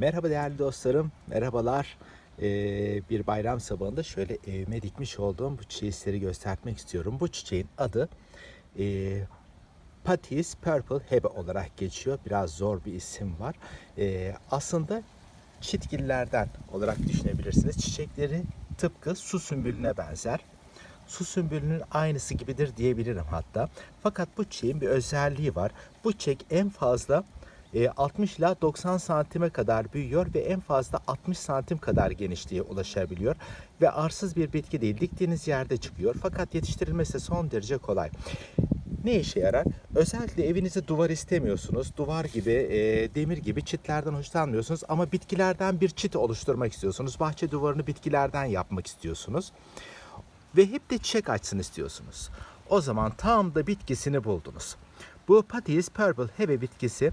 Merhaba değerli dostlarım, merhabalar. Ee, bir bayram sabahında şöyle evime dikmiş olduğum bu çiçeği sizlere göstermek istiyorum. Bu çiçeğin adı e, Patties Purple Hebe olarak geçiyor. Biraz zor bir isim var. Ee, aslında çitgillerden olarak düşünebilirsiniz. Çiçekleri tıpkı su sümbülüne benzer. Su sümbülünün aynısı gibidir diyebilirim hatta. Fakat bu çiçeğin bir özelliği var. Bu çiçek en fazla e, 60 ila 90 santime kadar büyüyor ve en fazla 60 santim kadar genişliğe ulaşabiliyor. Ve arsız bir bitki değil. Diktiğiniz yerde çıkıyor. Fakat yetiştirilmesi son derece kolay. Ne işe yarar? Özellikle evinize duvar istemiyorsunuz. Duvar gibi, e, demir gibi çitlerden hoşlanmıyorsunuz. Ama bitkilerden bir çit oluşturmak istiyorsunuz. Bahçe duvarını bitkilerden yapmak istiyorsunuz. Ve hep de çiçek açsın istiyorsunuz. O zaman tam da bitkisini buldunuz. Bu Patties Purple Hebe bitkisi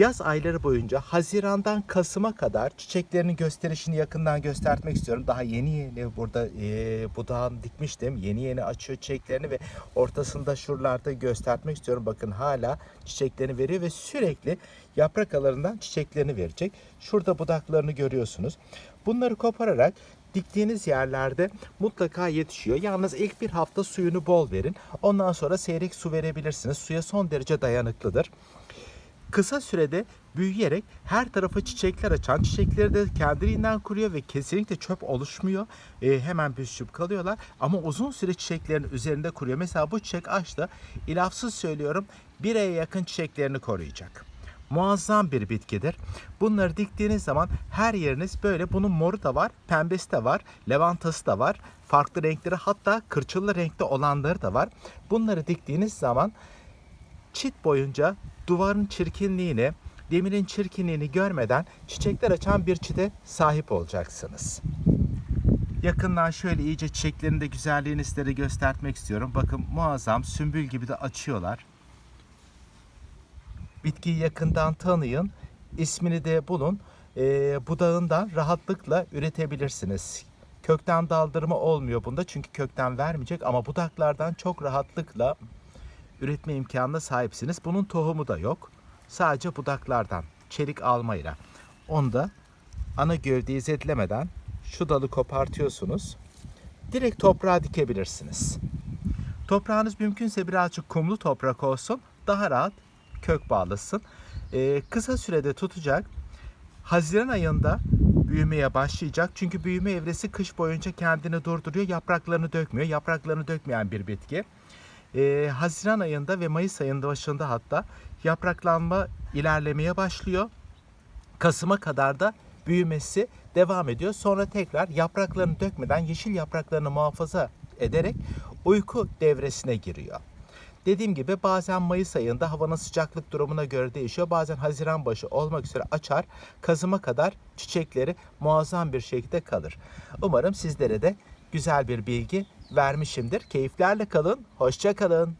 yaz ayları boyunca Haziran'dan Kasım'a kadar çiçeklerinin gösterişini yakından göstermek istiyorum. Daha yeni yeni burada e, budağını dikmiştim. Yeni yeni açıyor çiçeklerini ve ortasında şuralarda göstermek istiyorum. Bakın hala çiçeklerini veriyor ve sürekli yaprak aralarından çiçeklerini verecek. Şurada budaklarını görüyorsunuz. Bunları kopararak diktiğiniz yerlerde mutlaka yetişiyor. Yalnız ilk bir hafta suyunu bol verin. Ondan sonra seyrek su verebilirsiniz. Suya son derece dayanıklıdır. Kısa sürede büyüyerek her tarafı çiçekler açan, çiçekleri de kendiliğinden kuruyor ve kesinlikle çöp oluşmuyor. Ee, hemen büzüşüp kalıyorlar ama uzun süre çiçeklerin üzerinde kuruyor. Mesela bu çiçek açta ilafsız söylüyorum bir aya yakın çiçeklerini koruyacak muazzam bir bitkidir. Bunları diktiğiniz zaman her yeriniz böyle bunun moru da var, pembesi de var, levantası da var. Farklı renkleri hatta kırçıllı renkte olanları da var. Bunları diktiğiniz zaman çit boyunca duvarın çirkinliğini, demirin çirkinliğini görmeden çiçekler açan bir çite sahip olacaksınız. Yakından şöyle iyice çiçeklerin de güzelliğini sizlere göstermek istiyorum. Bakın muazzam sümbül gibi de açıyorlar. Bitkiyi yakından tanıyın. ismini de bulun. E, budağından rahatlıkla üretebilirsiniz. Kökten daldırma olmuyor bunda çünkü kökten vermeyecek ama budaklardan çok rahatlıkla üretme imkanına sahipsiniz. Bunun tohumu da yok. Sadece budaklardan çelik almayla. Onu da ana gövdeyi zedlemeden şu dalı kopartıyorsunuz. Direkt toprağa dikebilirsiniz. Toprağınız mümkünse birazcık kumlu toprak olsun. Daha rahat kök bağlasın. Ee, kısa sürede tutacak. Haziran ayında büyümeye başlayacak. Çünkü büyüme evresi kış boyunca kendini durduruyor. Yapraklarını dökmüyor. Yapraklarını dökmeyen bir bitki. Ee, Haziran ayında ve Mayıs ayında başında hatta yapraklanma ilerlemeye başlıyor. Kasım'a kadar da büyümesi devam ediyor. Sonra tekrar yapraklarını dökmeden yeşil yapraklarını muhafaza ederek uyku devresine giriyor. Dediğim gibi bazen Mayıs ayında havanın sıcaklık durumuna göre değişiyor. Bazen Haziran başı olmak üzere açar. Kazıma kadar çiçekleri muazzam bir şekilde kalır. Umarım sizlere de güzel bir bilgi vermişimdir. Keyiflerle kalın. Hoşça kalın.